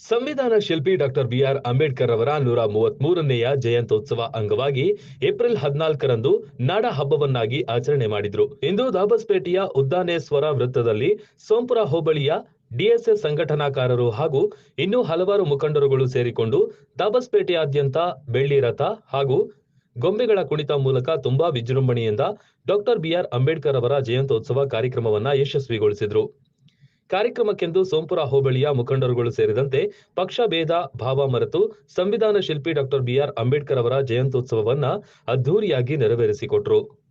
ಸಂವಿಧಾನ ಶಿಲ್ಪಿ doctor B R Ambedkar ಅವರ ನೂರ ಮೂವತ್ಮೂರನೆಯ ಜಯಂತ್ಯೋತ್ಸವ ಅಂಗವಾಗಿ ಏಪ್ರಿಲ್ ಹದಿನಾಲ್ಕರಂದು ನಾಡ ಹಬ್ಬವನ್ನಾಗಿ ಆಚರಣೆ ಮಾಡಿದ್ರು. ಇಂದು ದಾಬಸ್ಪೇಟೆಯ ಉದ್ದಾನೇಶ್ವರ ವೃತ್ತದಲ್ಲಿ ಸೋಂಪುರ ಹೋಬಳಿಯ ಡಿಎಸ್ಎಸ್ ಸಂಘಟನಾಕಾರರು ಹಾಗೂ ಇನ್ನೂ ಹಲವಾರು ಮುಖಂಡರುಗಳು ಸೇರಿಕೊಂಡು ದಾಬಸ್ಪೇಟೆಯಾದ್ಯಂತ ಬೆಳ್ಳಿ ರಥ ಹಾಗೂ ಗೊಂಬೆಗಳ ಕುಣಿತ ಮೂಲಕ ತುಂಬಾ ವಿಜೃಂಭಣೆಯಿಂದ ಡಾಕ್ಟರ್ ಬಿಆರ್ ಅಂಬೇಡ್ಕರ್ ಅವರ ಜಯಂತ್ಯೋತ್ಸವ ಕಾರ್ಯಕ್ರಮವನ್ನ ಯಶಸ್ವಿಗೊಳಿಸಿದ್ರು. ಕಾರ್ಯಕ್ರಮಕ್ಕೆಂದು ಸೋಂಪುರ ಹೋಬಳಿಯ ಮುಖಂಡರುಗಳು ಸೇರಿದಂತೆ ಪಕ್ಷ ಭೇದ ಭಾವ ಮರೆತು ಸಂವಿಧಾನ ಶಿಲ್ಪಿ ಡಾಕ್ಟರ್ ಬಿಆರ್ ಅಂಬೇಡ್ಕರ್ ಅವರ ಜಯಂತ್ಯುತ್ಸವವನ್ನ ಅದ್ದೂರಿಯಾಗಿ ನೆರವೇರಿಸಿಕೊಟ್ರು.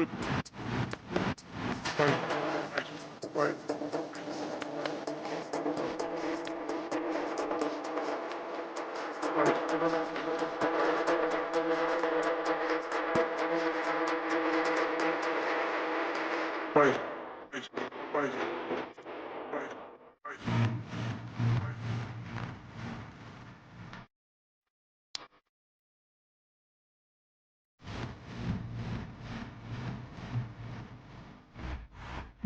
absolute. Sorry. Right. Right.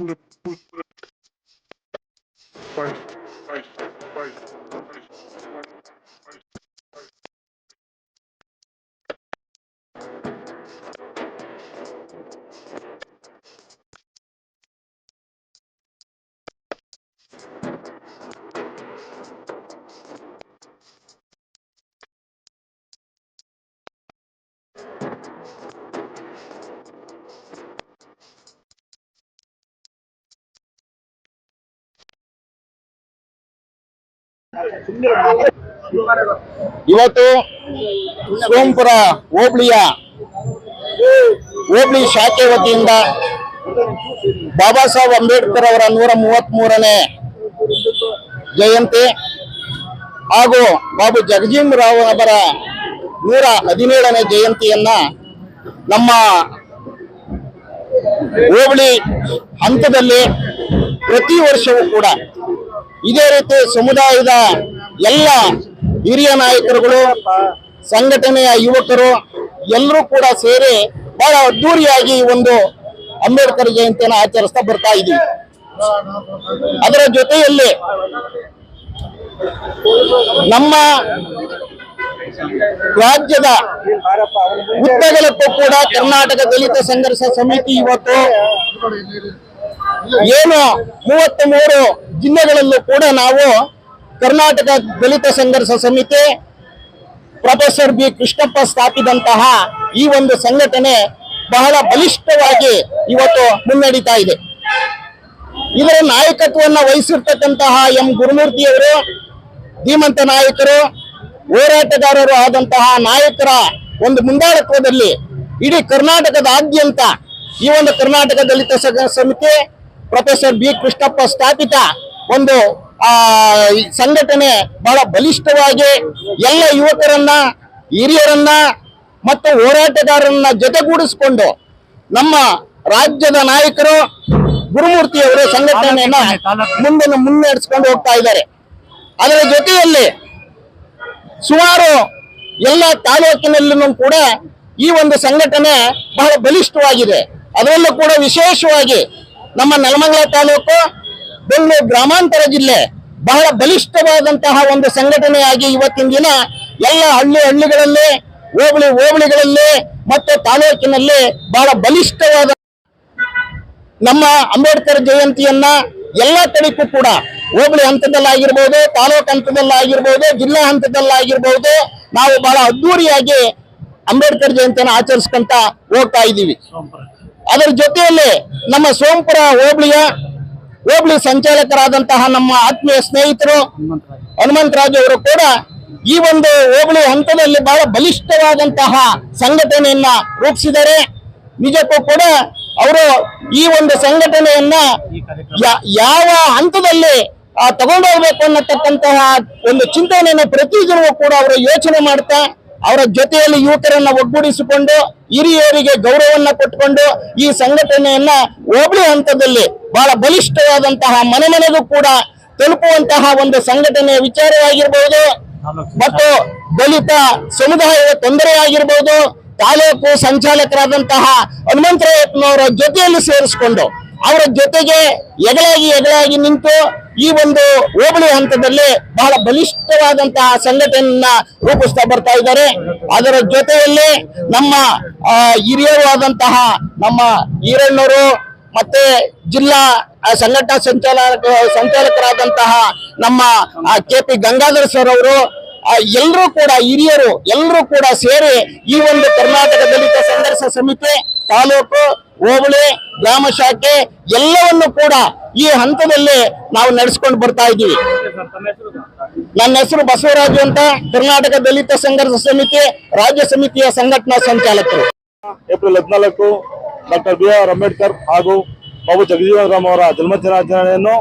Right. ಇವತ್ತು ಸೋಂಪುರ ಹೋಬಳಿಯ, ಹೋಬಳಿ ಶಾಖೆ ವತಿಯಿಂದ ಬಾಬಾ ಸಾಹೇಬ್ ಅಂಬೇಡ್ಕರ್ ಅವರ ನೂರ ಮೂವತ್ತ್ ಮೂರನೇ ಜಯಂತಿ ಹಾಗೂ ಬಾಬು ಜಗಜೀವ್ ರಾವ್ ಅವರ ನೂರ ಹದಿನೇಳನೇ ಜಯಂತಿಯನ್ನ ನಮ್ಮ ಹೋಬಳಿ ಹಂತದಲ್ಲಿ ಪ್ರತಿ ವರ್ಷವೂ ಕೂಡ ಇದೇ ರೀತಿ ಸಮುದಾಯದ ಎಲ್ಲ ಹಿರಿಯ ನಾಯಕರುಗಳು, ಸಂಘಟನೆಯ ಯುವಕರು, ಎಲ್ಲರೂ ಕೂಡ ಸೇರಿ ಬಹಳ ಅದ್ದೂರಿಯಾಗಿ ಒಂದು ಅಂಬೇಡ್ಕರ್ ಜಯಂತಿಯನ್ನು ಆಚರಿಸ್ತಾ ಬರ್ತಾ ಇದ್ದೀವಿ. ಅದರ ಜೊತೆಯಲ್ಲಿ ನಮ್ಮ ರಾಜ್ಯದ ಉದ್ದಗಲಕ್ಕೂ ಕೂಡ ಕರ್ನಾಟಕ ದಲಿತ ಸಂಘರ್ಷ ಸಮಿತಿ ಇವತ್ತು ಏನು ಮೂವತ್ತ್ ಮೂರು ಜಿಲ್ಲೆಗಳಲ್ಲೂ ಕೂಡ ನಾವು ಕರ್ನಾಟಕ ದಲಿತ ಸಂಘರ್ಷ ಸಮಿತಿ ಪ್ರೊಫೆಸರ್ ಬಿ ಕೃಷ್ಣಪ್ಪ ಸ್ಥಾಪಿದಂತಹ ಈ ಒಂದು ಸಂಘಟನೆ ಬಹಳ ಬಲಿಷ್ಠವಾಗಿ ಇವತ್ತು ಮುನ್ನಡೀತಾ ಇದೆ. ಇದರ ನಾಯಕತ್ವವನ್ನು ವಹಿಸಿರ್ತಕ್ಕಂತಹ ಎಂ ಗುರುಮೂರ್ತಿಯವರು, ಧೀಮಂತ ನಾಯಕರು, ಹೋರಾಟಗಾರರು ಆದಂತಹ ನಾಯಕರ ಒಂದು ಮುಂದಾಳತ್ವದಲ್ಲಿ ಇಡೀ ಕರ್ನಾಟಕದಾದ್ಯಂತ ಈ ಒಂದು ಕರ್ನಾಟಕ ದಲಿತ ಸಮಿತಿ ಪ್ರೊಫೆಸರ್ ಬಿ ಕೃಷ್ಣಪ್ಪ ಸ್ಥಾಪಿತ ಒಂದು ಆ ಸಂಘಟನೆ ಬಹಳ ಬಲಿಷ್ಠವಾಗಿ ಎಲ್ಲ ಯುವಕರನ್ನ ಹಿರಿಯರನ್ನ ಮತ್ತು ಹೋರಾಟಗಾರರನ್ನ ಜೊತೆಗೂಡಿಸಿಕೊಂಡು ನಮ್ಮ ರಾಜ್ಯದ ನಾಯಕರು ಗುರುಮೂರ್ತಿ ಅವರು ಸಂಘಟನೆಯನ್ನ ಮುಂದೆ ಮುನ್ನಡೆಸಿಕೊಂಡು ಹೋಗ್ತಾ ಇದ್ದಾರೆ. ಅದರ ಜೊತೆಯಲ್ಲಿ ಸುಮಾರು ಎಲ್ಲ ತಾಲೂಕಿನಲ್ಲೂ ಕೂಡ ಈ ಒಂದು ಸಂಘಟನೆ ಬಹಳ ಬಲಿಷ್ಠವಾಗಿದೆ. ಅದರಲ್ಲೂ ಕೂಡ ವಿಶೇಷವಾಗಿ ನಮ್ಮ ನೆಲಮಂಗಲ ತಾಲೂಕು ಬೆಂಗಳೂರು ಗ್ರಾಮಾಂತರ ಜಿಲ್ಲೆ ಬಹಳ ಬಲಿಷ್ಠವಾದಂತಹ ಒಂದು ಸಂಘಟನೆಯಾಗಿ ಇವತ್ತಿನ ದಿನ ಎಲ್ಲ ಹಳ್ಳಿ ಹಳ್ಳಿಗಳಲ್ಲಿ ಹೋಬಳಿ ಹೋಬಳಿಗಳಲ್ಲಿ ಮತ್ತು ತಾಲೂಕಿನಲ್ಲಿ ಬಹಳ ಬಲಿಷ್ಠವಾದ ನಮ್ಮ ಅಂಬೇಡ್ಕರ್ ಜಯಂತಿಯನ್ನ ಎಲ್ಲ ಕಡೆಗೂ ಕೂಡ ಹೋಬಳಿ ಹಂತದಲ್ಲಾಗಿರ್ಬೋದು ತಾಲೂಕು ಹಂತದಲ್ಲಾಗಿರ್ಬೋದು ಜಿಲ್ಲಾ ಹಂತದಲ್ಲಾಗಿರ್ಬೋದು ನಾವು ಬಹಳ ಅದ್ದೂರಿಯಾಗಿ ಅಂಬೇಡ್ಕರ್ ಜಯಂತಿಯನ್ನು ಆಚರಿಸ್ಕೊಂತ ಹೋಗ್ತಾ ಇದ್ದೀವಿ. ಅದರ ಜೊತೆಯಲ್ಲಿ ನಮ್ಮ ಸೋಂಪುರ ಹೋಬಳಿಯ ಹೋಬಳಿ ಸಂಚಾಲಕರಾದಂತಹ ನಮ್ಮ ಆತ್ಮೀಯ ಸ್ನೇಹಿತರು ಹನುಮಂತರಾಜ್ ಅವರು ಕೂಡ ಈ ಒಂದು ಹೋಬಳಿ ಹಂತದಲ್ಲಿ ಬಹಳ ಬಲಿಷ್ಠವಾದಂತಹ ಸಂಘಟನೆಯನ್ನ ರೂಪಿಸಿದ್ದಾರೆ. ನಿಜಕ್ಕೂ ಕೂಡ ಅವರು ಈ ಒಂದು ಸಂಘಟನೆಯನ್ನ ಯಾವ ಹಂತದಲ್ಲಿ ತಗೊಂಡೋಗ್ಬೇಕು ಅನ್ನತಕ್ಕಂತಹ ಒಂದು ಚಿಂತನೆಯನ್ನು ಪ್ರತಿದಿನವೂ ಕೂಡ ಅವರು ಯೋಚನೆ ಮಾಡ್ತಾ ಅವರ ಜೊತೆಯಲ್ಲಿ ಯುವಕರನ್ನ ಒಗ್ಗೂಡಿಸಿಕೊಂಡು ಹಿರಿಯರಿಗೆ ಗೌರವವನ್ನ ಕೊಟ್ಟುಕೊಂಡು ಈ ಸಂಘಟನೆಯನ್ನ ಹೋಬಳಿ ಹಂತದಲ್ಲಿ ಬಹಳ ಬಲಿಷ್ಠವಾದಂತಹ ಮನೆ ಮನೆಗೂ ಕೂಡ ತಲುಪುವಂತಹ ಒಂದು ಸಂಘಟನೆಯ ವಿಚಾರವಾಗಿರ್ಬಹುದು ಮತ್ತು ದಲಿತ ಸಮುದಾಯದ ತೊಂದರೆ ತಾಲೂಕು ಸಂಚಾಲಕರಾದಂತಹ ಹನುಮಂತರಾಯಪ್ಪನವರ ಜೊತೆಯಲ್ಲಿ ಸೇರಿಸಿಕೊಂಡು ಅವರ ಜೊತೆಗೆ ಎಗಳಾಗಿ ಎಗಳಾಗಿ ನಿಂತು ಈ ಒಂದು ಹೋಬಳಿ ಹಂತದಲ್ಲಿ ಬಹಳ ಬಲಿಷ್ಠವಾದಂತಹ ಸಂಘಟನೆಯನ್ನ ರೂಪಿಸ್ತಾ ಬರ್ತಾ ಇದ್ದಾರೆ. ಅದರ ಜೊತೆಯಲ್ಲಿ ನಮ್ಮ ಹಿರಿಯರು ಆದಂತಹ ನಮ್ಮ ಈರಣ್ಣರು ಮತ್ತೆ ಜಿಲ್ಲಾ ಸಂಘಟನಾ ಸಂಚಾಲಕ, ಸಂಚಾಲಕರಾದಂತಹ ನಮ್ಮ ಕೆ ಪಿ ಗಂಗಾಧರ್ ಸರ್ ಅವರು ಎಲ್ಲರೂ ಕೂಡ ಹಿರಿಯರು ಎಲ್ಲರೂ ಕೂಡ ಸೇರಿ ಈ ಒಂದು ಕರ್ನಾಟಕ ದಲಿತ ಸಂಘರ್ಷ ಸಮಿತಿ ತಾಲೂಕು, ಹೋಬಳಿ, ಗ್ರಾಮ ಶಾಖೆ ಎಲ್ಲವನ್ನು ಕೂಡ ಈ ಹಂತದಲ್ಲಿ ನಾವು ನಡೆಸ್ಕೊಂಡು ಬರ್ತಾ ಇದ್ದೀವಿ. ನನ್ನ ಹೆಸರು ಬಸವರಾಜು ಅಂತ ಕರ್ನಾಟಕ ದಲಿತ ಸಂಘರ್ಷ ಸಮಿತಿ, ರಾಜ್ಯ ಸಮಿತಿಯ ಸಂಘಟನಾ ಸಂಚಾಲಕರು. ಏಪ್ರಿಲ್ ಹದಿನಾಲ್ಕು ಡಾಕ್ಟರ್ ಬಿ ಆರ್ ಅಂಬೇಡ್ಕರ್ ಹಾಗೂ ಬಾಬು ಜಗಜೀವನ್ ರಾಮ್ ಅವರ ಜನ್ಮದಿನಾಚರಣೆಯನ್ನು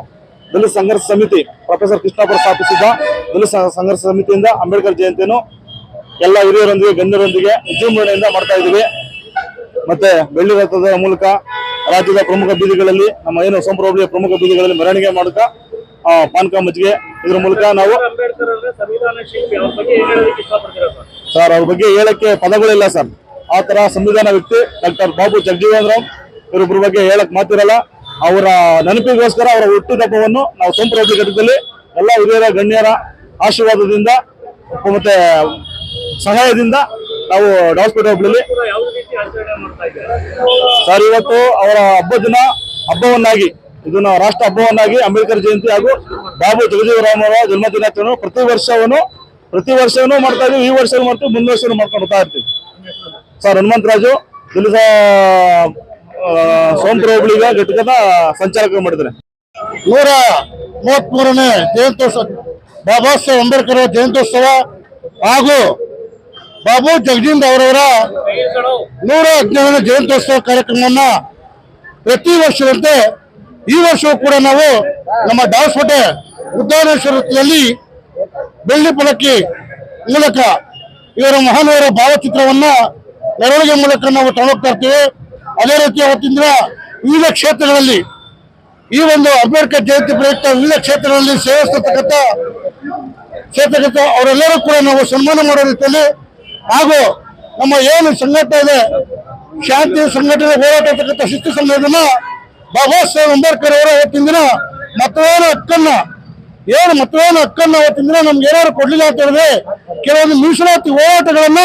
ದಲಿತ ಸಂಘರ್ಷ ಸಮಿತಿ ಪ್ರೊಫೆಸರ್ ಕೃಷ್ಣಪುರ ಸ್ಥಾಪಿಸಿದ್ದ ದಲಿತ ಸಂಘರ್ಷ ಸಮಿತಿಯಿಂದ ಅಂಬೇಡ್ಕರ್ ಜಯಂತಿಯನ್ನು ಎಲ್ಲ ಹಿರಿಯರೊಂದಿಗೆ, ಗಣ್ಯರೊಂದಿಗೆ ವಿಜೃಂಭಣೆಯಿಂದ ಮಾಡ್ತಾ ಇದ್ದೀವಿ. ಮತ್ತೆ ಬೆಳ್ಳಿ ರಥದ ಮೂಲಕ ರಾಜ್ಯದ ಪ್ರಮುಖ ಬೀದಿಗಳಲ್ಲಿ, ನಮ್ಮ ಏನು ಹೋಬಳಿಯ ಪ್ರಮುಖ ಬೀದಿಗಳಲ್ಲಿ ಮೆರವಣಿಗೆ ಮಾಡುತ್ತಾ ಪಾನಕ ಮಜ್ಜಿಗೆ ಇದ್ರ ಮೂಲಕ ನಾವು ಸರ್, ಅವ್ರ ಬಗ್ಗೆ ಹೇಳಕ್ಕೆ ಪದಗಳಿಲ್ಲ ಸರ್. ಆ ತರ ಸಂವಿಧಾನ ವ್ಯಕ್ತಿ ಡಾಕ್ಟರ್ ಬಾಬು ಜಗಜೀವನ್ ರಾಮ್ ಇವರೊಬ್ಬರ ಬಗ್ಗೆ ಹೇಳಕ್ ಮಾತಿರಲ್ಲ. ಅವರ ನೆನಪಿಗೋಸ್ಕರ ಅವರ ಹುಟ್ಟುಹಬ್ಬವನ್ನು ನಾವು ಸಂಪ್ರದಾಯ ಘಟಕದಲ್ಲಿ ಎಲ್ಲ ಹಿರಿಯರ, ಗಣ್ಯರ ಆಶೀರ್ವಾದದಿಂದ ಮತ್ತೆ ಸಹಾಯದಿಂದ ನಾವು ಹಾಸ್ಪಿಟಲ್ ಹೋಬಳಿಲಿ ಸರ್ ಇವತ್ತು ಅವರ ಹಬ್ಬ ದಿನ ಹಬ್ಬವನ್ನಾಗಿ ಇದನ್ನು ರಾಷ್ಟ್ರ ಹಬ್ಬವನ್ನಾಗಿ ಅಂಬೇಡ್ಕರ್ ಜಯಂತಿ ಹಾಗೂ ಬಾಬು ಜಗಜೀವರಾಮ್ ಅವರ ಜನ್ಮದಿನಾಚರಣೆ ಪ್ರತಿ ವರ್ಷವನ್ನು ಪ್ರತಿ ವರ್ಷವೂ ಮಾಡ್ತಾ ಇದ್ದೀವಿ. ಈ ವರ್ಷವೂ ಮಾಡ್ತೀವಿ ಮುಂದಿನ ವರ್ಷವೂ ಮಾಡ್ಕೊಂಡು ಬರ್ತಾ ಇರ್ತೀವಿ. ಸರ್ ಹನುಮಂತರಾಜು ರಾಜು ಆ, ಸೋಂಪುರ ಹೋಬಳಿಗ ಘಟಕದ ಸಂಚಾಲಕ ಮಾಡಿದ್ದಾರೆ. ನೂರ ಮೂವತ್ಮೂರನೇ ಜಯಂತ್ಯೋತ್ಸವ ಬಾಬಾ ಸಾಹೇಬ್ ಅಂಬೇಡ್ಕರ್ ಅವರ ಜಯಂತ್ಯೋತ್ಸವ ಹಾಗೂ ಬಾಬು ಜಗಜೀಂದ್ ಅವರವರ ನೂರ ಹದಿನೇಳನೇ ಜಯಂತ್ಯೋತ್ಸವ ಕಾರ್ಯಕ್ರಮವನ್ನ ಪ್ರತಿ ವರ್ಷದಂತೆ ಈ ವರ್ಷವೂ ಕೂಡ ನಾವು ನಮ್ಮ ದಾಸಕೋಟೆ ವೃತ್ತದಲ್ಲಿ ಬೆಳ್ಳಿ ಪಲಕ್ಕಿ ಮೂಲಕ ಇವರ ಮಹಾನವರ ಭಾವಚಿತ್ರವನ್ನ ಮೆರವಣಿಗೆ ಮೂಲಕ ನಾವು ತಗೊಂಡೋಗ್ತಾ ಇರ್ತೀವಿ. ಅದೇ ರೀತಿ ಅವತ್ತಿನ ದಿನ ವಿವಿಧ ಕ್ಷೇತ್ರಗಳಲ್ಲಿ ಈ ಒಂದು ಅಂಬೇಡ್ಕರ್ ಜಯಂತಿ ಪ್ರಯುಕ್ತ ವಿವಿಧ ಕ್ಷೇತ್ರಗಳಲ್ಲಿ ಸೇವಿಸ್ತಕ್ಕಂಥ ಕ್ಷೇತ್ರಗತ ಅವರೆಲ್ಲರೂ ಕೂಡ ನಾವು ಸನ್ಮಾನ ಮಾಡೋ ರೀತಿಯಲ್ಲಿ ಹಾಗೂ ನಮ್ಮ ಏನು ಸಂಘಟನೆ ಇದೆ, ಶಾಂತಿ ಸಂಘಟನೆ ಹೋರಾಟ ಇರ್ತಕ್ಕಂಥ ಶಿಸ್ತು ಸಂಘಟನೆ, ಬಾಬಾ ಸಾಹೇಬ್ ಅಂಬೇಡ್ಕರ್ ಅವರ ಅವತ್ತಿನ ದಿನ ಮತದಾನ ಹಕ್ಕನ್ನ, ಏನು ಮತದಾನ ಹಕ್ಕನ್ನ ಅವತ್ತಿನ ದಿನ ನಮ್ಗೆ ಏನಾದ್ರು ಕೊಡ್ಲಿಲ್ಲ ಅಂತ ಹೇಳಿದ್ರೆ, ಕೆಲವೊಂದು ಮೀಸಲಾತಿ ಹೋರಾಟಗಳನ್ನ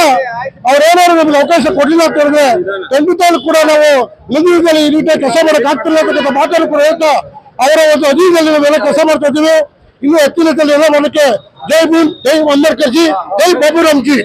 ಅವ್ರೇನಾದ್ರು ನಮ್ಗೆ ಅವಕಾಶ ಕೊಡ್ಲಿಲ್ಲ ಅಂತ ಹೇಳಿದ್ರೆ ಖಂಡಿತವಾಗ್ಲೂ ಕೂಡ ನಾವು ಮುಂದಿನದಲ್ಲಿ ಈ ರೀತಿಯ ಕೆಲಸ ಮಾಡಕ್ ಆಗ್ತಿಲ್ಲ ಅಂತಕ್ಕಂಥ ಮಾತಾಡಲು ಕೂಡ ಹೇಳ್ತಾ ಅವರ ಒಂದು ಅಧೀನದಲ್ಲಿ ನಾವೆಲ್ಲ ಕೆಲಸ ಮಾಡ್ತಾ ಇದ್ದೀವಿ. ಇನ್ನು ಹೆಚ್ಚಿನ ಎಲ್ಲ ಜೈ ಭೀಮ್, ಜೈ ಅಂಬೇಡ್ಕರ್ ಜಿ, ಜೈ ಬಾಬುರಾಮ್ ಜಿ.